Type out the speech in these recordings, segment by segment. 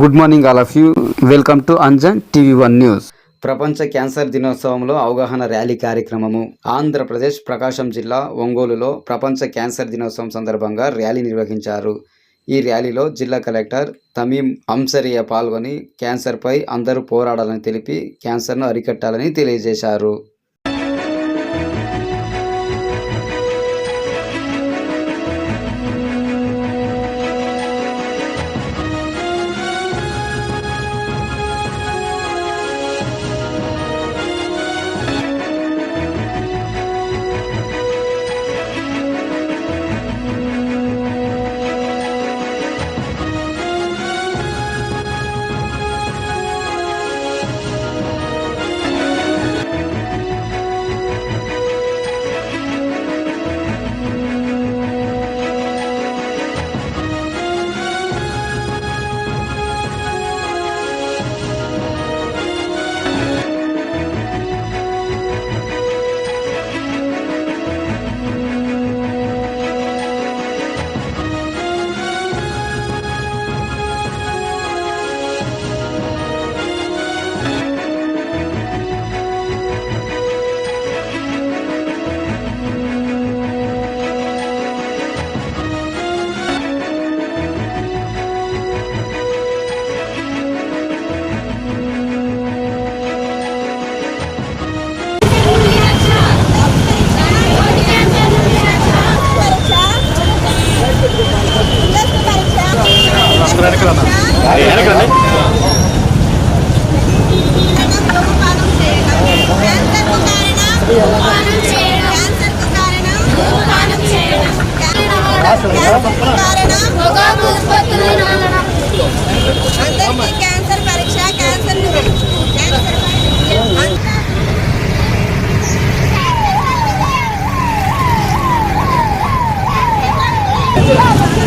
Good morning all of you. Welcome to Anjan TV one news. ప్రపంచ cancer దినోత్సవంలో అవగాహన rally కార్యక్రమము. ఆంధ్రప్రదేశ్ ప్రకాశం జిల్లా ఒంగోలులో ప్రపంచ క్యాన్సర్ దినోత్సవం సందర్భంగా ర్యాలీ నిర్వహించారు. ఈ ర్యాలీలో జిల్లా కలెక్టర్ తమీం అంసరియా పాల్గొని క్యాన్సర్పై అందరూ పోరాడాలని తెలిపి క్యాన్సర్ను అరికట్టాలని తెలియజేశారు. క్యాన్సర్ పరీక్ష క్యాన్సర్ క్యాన్సర్ అంతే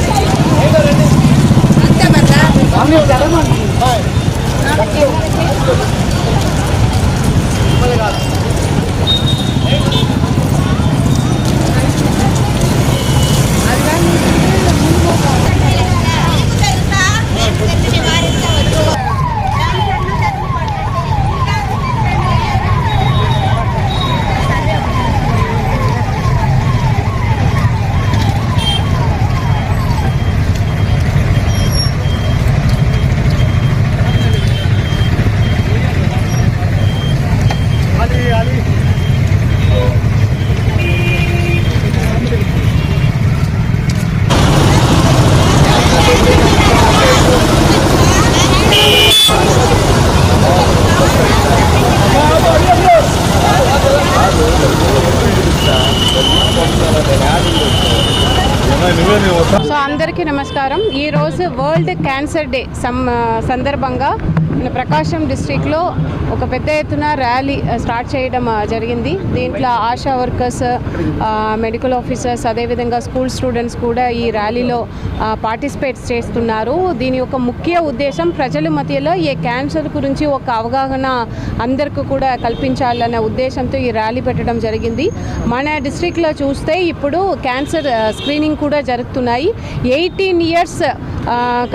సో అందరికీ నమస్కారం. ఈరోజు వరల్డ్ క్యాన్సర్ డే సందర్భంగా మన ప్రకాశం డిస్ట్రిక్ట్లో ఒక పెద్ద ఎత్తున ర్యాలీ స్టార్ట్ చేయడం జరిగింది. దీంట్లో ఆశా వర్కర్స్ మెడికల్ ఆఫీసర్స్ అదేవిధంగా స్కూల్ స్టూడెంట్స్ కూడా ఈ ర్యాలీలో పార్టిసిపేట్ చేస్తున్నారు. దీని యొక్క ముఖ్య ఉద్దేశం ప్రజల మధ్యలో ఈ క్యాన్సర్ గురించి ఒక అవగాహన అందరికీ కూడా కల్పించాలన్న ఉద్దేశంతో ఈ ర్యాలీ పెట్టడం జరిగింది. మన డిస్ట్రిక్ట్లో చూస్తే ఇప్పుడు క్యాన్సర్ స్క్రీనింగ్ కూడా జరుగుతున్నాయి. ఎయిటీన్ ఇయర్స్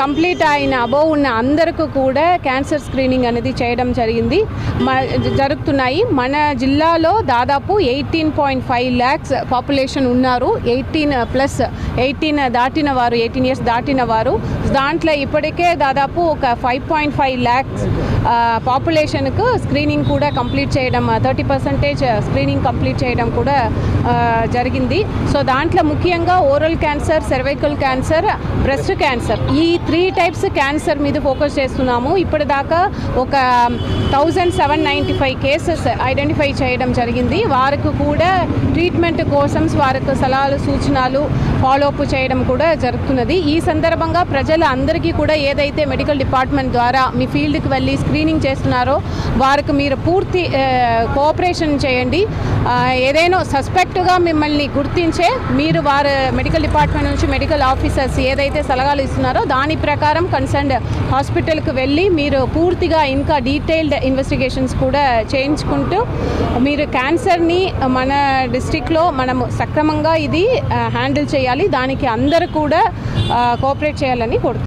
కంప్లీట్ అయిన అబోవ్ ఉన్న అందరికీ కూడా క్యాన్సర్ స్క్రీనింగ్ అనేది చేయడం జరిగింది. మ జరుగుతున్నాయి. మన జిల్లాలో దాదాపు eighteen point five lakhs population ఉన్నారు. ఎయిటీన్ ప్లస్ ఎయిటీన్ దాటిన వారు ఎయిటీన్ ఇయర్స్ దాటిన వారు దాంట్లో ఇప్పటికే దాదాపు ఒక ఫైవ్ పాయింట్ ఫైవ్ ల్యాక్స్ పాపులేషన్కు స్క్రీనింగ్ కూడా కంప్లీట్ చేయడం థర్టీ పర్సెంటేజ్ స్క్రీనింగ్ కంప్లీట్ చేయడం కూడా జరిగింది. సో దాంట్లో ముఖ్యంగా oral cancer cervical cancer breast cancer ఈ త్రీ టైప్స్ క్యాన్సర్ మీద ఫోకస్ చేస్తున్నాము. ఇప్పటిదాకా ఒక thousand seven ninety five cases identify చేయడం జరిగింది. వారికి కూడా ట్రీట్మెంట్ కోసం వారికి సలహాలు సూచనలు ఫాలోఅప్ చేయడం కూడా జరుగుతున్నది. ఈ సందర్భంగా ప్రజలు అందరికీ కూడా ఏదైతే మెడికల్ డిపార్ట్మెంట్ ద్వారా మీ ఫీల్డ్కి వెళ్ళి స్క్రీనింగ్ చేస్తున్నారో వారికి మీరు పూర్తి కోఆపరేషన్ చేయండి. ఏదైనా సస్పెక్ట్గా మిమ్మల్ని గుర్తించే మీరు వారు మెడికల్ డిపార్ట్మెంట్ నుంచి మెడికల్ ఆఫీసర్స్ ఏదైతే సలహాలు ఇస్తున్నారో దాని ప్రకారం కన్సర్న్డ్ హాస్పిటల్కి వెళ్ళి మీరు పూర్తిగా ఇంకా డీటెయిల్డ్ ఇన్వెస్టిగేషన్స్ కూడా చేయించుకుంటూ మీరు క్యాన్సర్ని మన డిస్ట్రిక్ట్లో మనము సక్రమంగా ఇది హ్యాండిల్ చేయాలి. దానికి అందరూ కూడా కోఆపరేట్ చేయాలని